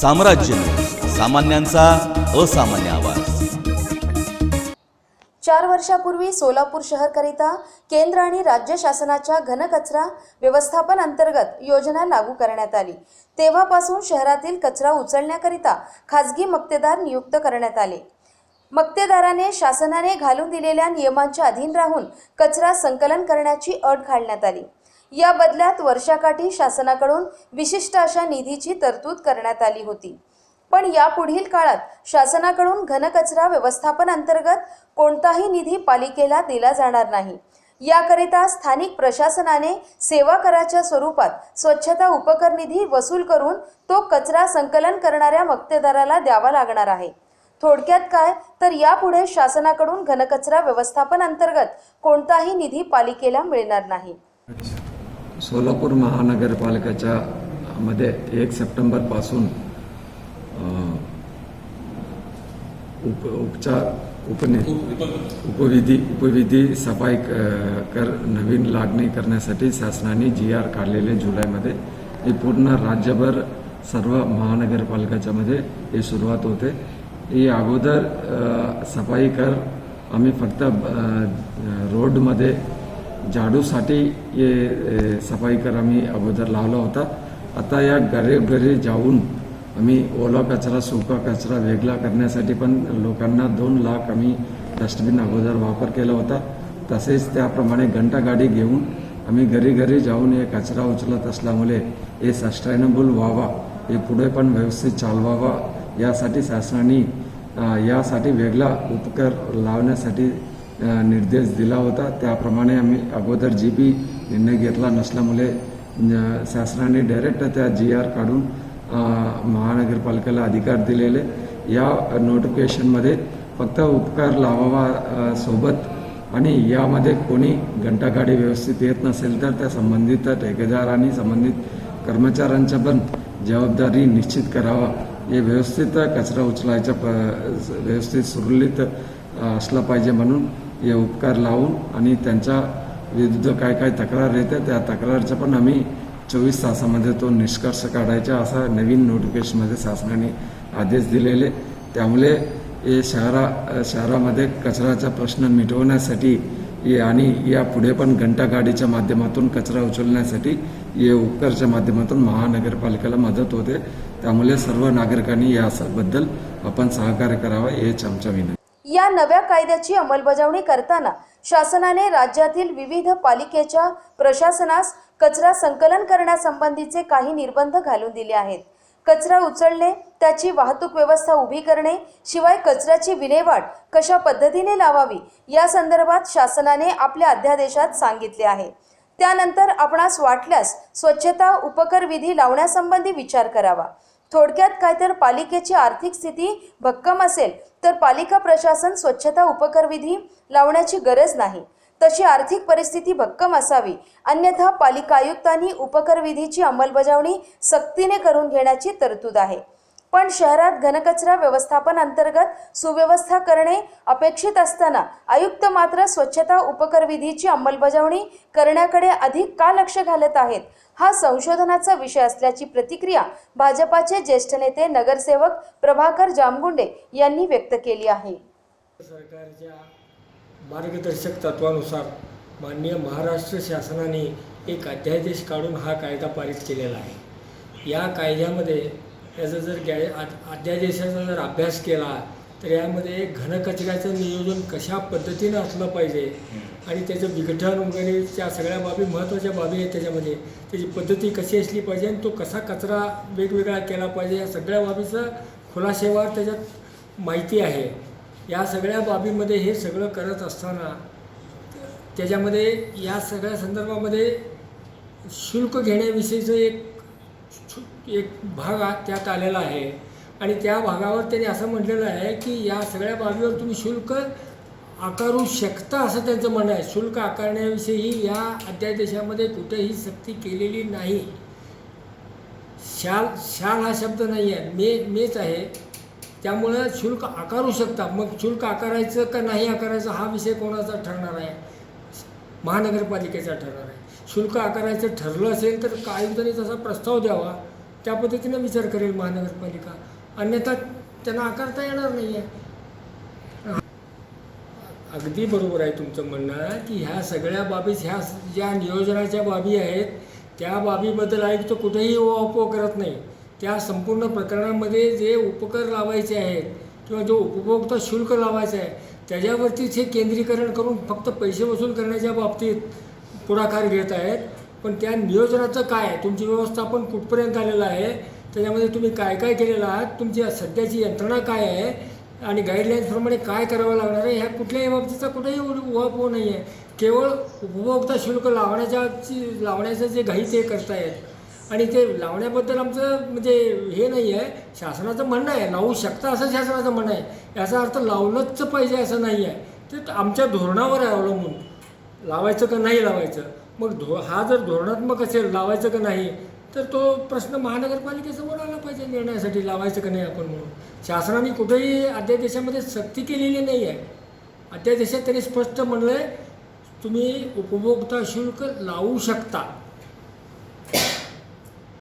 साम्राज्य सामान्यांचा असामान्य आवाज. चार वर्षापूर्वी सोलापूर शहरकरिता केंद्र आणि राज्य शासनाच्या घनकचरा व्यवस्थापन अंतर्गत योजना लागू करण्यात आली. तेव्हापासून शहरातील कचरा उचलण्याकरिता खाजगी मक्तेदार नियुक्त करण्यात आले. मक्तेदाराने शासनाने घालून दिलेल्या नियमांच्या अधीन राहून कचरा संकलन करण्याची अट घालण्यात आली. या बदल्यात वर्षाकाठी शासनाकडून विशिष्ट अशा निधीची तरतूद करण्यात आली होती. पण यापुढील काळात शासनाकडून घनकचरा व्यवस्थापन अंतर्गत कोणताही निधी पालिकेला दिला जाणार नाही. याकरिता स्थानिक प्रशासनाने सेवा कराच्या स्वरूपात स्वच्छता उपकर निधी वसूल करून तो कचरा संकलन करणाऱ्या मक्तेदाराला द्यावा लागणार आहे. थोडक्यात काय? तर यापुढे शासनाकडून घनकचरा व्यवस्थापन अंतर्गत कोणताही निधी पालिकेला मिळणार नाही. सोलापूर महानगरपालिकेच्या मध्ये एक सप्टेंबरपासून उप उपचार उपने उपविधी उपविधी सफाई कर नवीन लागणी करण्यासाठी शासनाने जी आर काढलेले जुलैमध्ये हे पूर्ण राज्यभर सर्व महानगरपालिकेच्या मध्ये हे सुरुवात होते. ही अगोदर सफाई कर आम्ही फक्त रोडमध्ये झाडूसाठी हे सफाईकर सफाई आम्ही अगोदर लावला होता. आता या घरी जाऊन आम्ही ओला कचरा सुका कचरा वेगळा करण्यासाठी पण लोकांना दोन लाख आम्ही डस्टबिन अगोदर वापर केला होता. तसेच त्याप्रमाणे घंटागाडी घेऊन आम्ही घरी घरी जाऊन हे कचरा उचलत असल्यामुळे हे सस्टेनेबल व्हावा हे पुढे पण व्यवस्थित चालवावा यासाठी शासनाने यासाठी वेगळा उपकर लावण्यासाठी निर्देश दिला होता. त्याप्रमाणे आम्ही अगोदर जी पी निर्णय घेतला नसल्यामुळे शासनाने डायरेक्ट त्या जी आर काढून महानगरपालिकेला अधिकार दिलेले. या नोटिफिकेशनमध्ये फक्त उपकार लावावा सोबत आणि यामध्ये कोणी घंटागाडी व्यवस्थित येत नसेल तर त्या संबंधित ठेकेदार आणि संबंधित कर्मचाऱ्यांच्या पण जबाबदारी निश्चित करावा. हे व्यवस्थित कचरा उचलायच्या प व्यवस्थित सुरळीत असला पाहिजे म्हणून हे उपकार लावून आणि त्यांच्या विरुद्ध काय काय तक्रार येते त्या तक्रारचा पण आम्ही चोवीस तासामध्ये तो निष्कर्ष काढायचा असा नवीन नोटिफिकेशनमध्ये शासनाने आदेश दिलेले. त्यामुळे हे शहरा शहरामध्ये कचऱ्याचा प्रश्न मिटवण्यासाठी आणि या पुढे पण घंटागाडीच्या माध्यमातून कचरा उचलण्यासाठी हे उपकारच्या माध्यमातून महानगरपालिकेला मदत होते. त्यामुळे सर्व नागरिकांनी याबद्दल आपण सहकार्य करावा हेच आमच्या विनंती. या नव्या कायद्याची अंमलबजावणी करताना शासनाने राज्यातील विविध पालिकेच्या प्रशासनास कचरा संकलन करण्यासंबंधीचे काही निर्बंध घालून दिले आहेत. कचरा उचलणे त्याची वाहतूक व्यवस्था उभी करणे शिवाय कचऱ्याची विल्हेवाट कशा पद्धतीने लावावी या संदर्भात शासनाने आपल्या अध्यादेशात सांगितले आहे. त्यानंतर आपणास वाटल्यास स्वच्छता उपकर विधी लावण्यासंबंधी विचार करावा. थोडक्यात काय तर पालिकेची आर्थिक स्थिती भक्कम असेल तर पालिका प्रशासन स्वच्छता उपकर विधी लावण्याची गरज नाही. तशी आर्थिक परिस्थिती भक्कम असावी. अन्यथा पालिका आयुक्तांनी उपकर विधीची अंमलबजावणी सक्तीने करून घेण्याची तरतूद आहे. पण शहरात घनकचरा व्यवस्थापन अंतर्गत सुव्यवस्था करणे अपेक्षित असताना आयुक्त मात्र स्वच्छता उपकर विधीची अंमलबजावणी करण्याकडे अधिक का लक्ष घालत आहेत हा संशोधनाचा विषय असल्याची प्रतिक्रिया भाजपाचे ज्येष्ठ नेते नगरसेवक प्रभाकर जामगुंडे यांनी व्यक्त केली आहे. सरकारच्या मार्गदर्शक तत्वानुसार माननीय महाराष्ट्र शासनाने एक अध्यादेश काढून हा कायदा पारित केलेला आहे. या कायद्यामध्ये याचा जर गॅ अध्यादेशाचा जर अभ्यास केला तर यामध्ये घनकचऱ्याचं नियोजन कशा पद्धतीनं असलं पाहिजे? आणि त्याचं विघटन वगैरे त्या सगळ्या बाबी महत्त्वाच्या बाबी आहेत त्याच्यामध्ये. त्याची पद्धती कशी असली पाहिजे आणि तो कसा कचरा वेगवेगळा केला पाहिजे या सगळ्या बाबीचं खुलासेवार त्याच्यात माहिती आहे. या सगळ्या बाबीमध्ये हे सगळं करत असताना त्याच्यामध्ये या सगळ्या संदर्भामध्ये शुल्क घेण्याविषयीचं एक एक भाग त्यात आलेला आहे. आणि त्या भागावर त्यांनी असं म्हटलेलं आहे की या सगळ्या बाबीवर तुम्ही शुल्क आकारू शकता असं त्यांचं म्हणणं आहे. शुल्क आकारण्याविषयी या अध्यादेशामध्ये कुठेही सक्ती केलेली नाही. शाल शाल हा शब्द नाही आहे. मे मेच आहे. त्यामुळं शुल्क आकारू शकता. मग शुल्क आकारायचं का नाही आकारायचं हा विषय कोणाचा ठरणार आहे? महानगरपालिकेचा ठरणार आहे. शुल्क आकारायचं ठरलं असेल तर आयुक्तांनी तसा प्रस्ताव द्यावा. त्या पद्धतीनं विचार करेल महानगरपालिका. अन्यथा त्यांना आकारता येणार नाही आहे अगदी बरोबर आहे तुमचं म्हणणं की ह्या सगळ्या बाबी ह्या ज्या नियोजनाच्या बाबी आहेत त्या बाबीबद्दल आयुक्त कुठेही ओपो करत नाही. त्या संपूर्ण प्रकरणामध्ये जे उपकर लावायचे आहेत किंवा जो उपभोक्ता शुल्क लावायचं आहे त्याच्यावरतीच हे केंद्रीकरण करून फक्त पैसे वसूल करण्याच्या बाबतीत पुढाकार घेत आहेत. पण त्या नियोजनाचं काय आहे? तुमची व्यवस्थापन कुठपर्यंत आलेलं आहे? त्याच्यामध्ये तुम्ही काय काय केलेलं आहात? तुमची सध्याची यंत्रणा काय आहे? आणि गाईडलाईन्सप्रमाणे काय करावं लागणार आहे? ह्या कुठल्याही बाबतीचा कुठेही उहापोह नाही आहे केवळ उपभोक्ता शुल्क लावण्याच्या लावण्याचं जे घाई ते करतायत आणि ते लावण्याबद्दल आमचं म्हणजे हे नाही आहे शासनाचं म्हणणं आहे लावू शकता असं शासनाचं म्हणणं आहे. याचा अर्थ लावलंच पाहिजे असं नाही आहे ते आमच्या धोरणावर आहे अवलंबून. लावायचं का नाही लावायचं? मग धो हा जर धोरणात्मक असेल लावायचं का नाही? तर तो प्रश्न महानगरपालिकेसमोर आला पाहिजे निर्णयासाठी लावायचं का नाही आपण म्हणून. शासनाने कुठेही अध्यादेशामध्ये सक्ती केलेली नाही आहे अध्यादेशात त्यांनी स्पष्ट म्हणलं आहे तुम्ही उपभोक्ता शुल्क लावू शकता.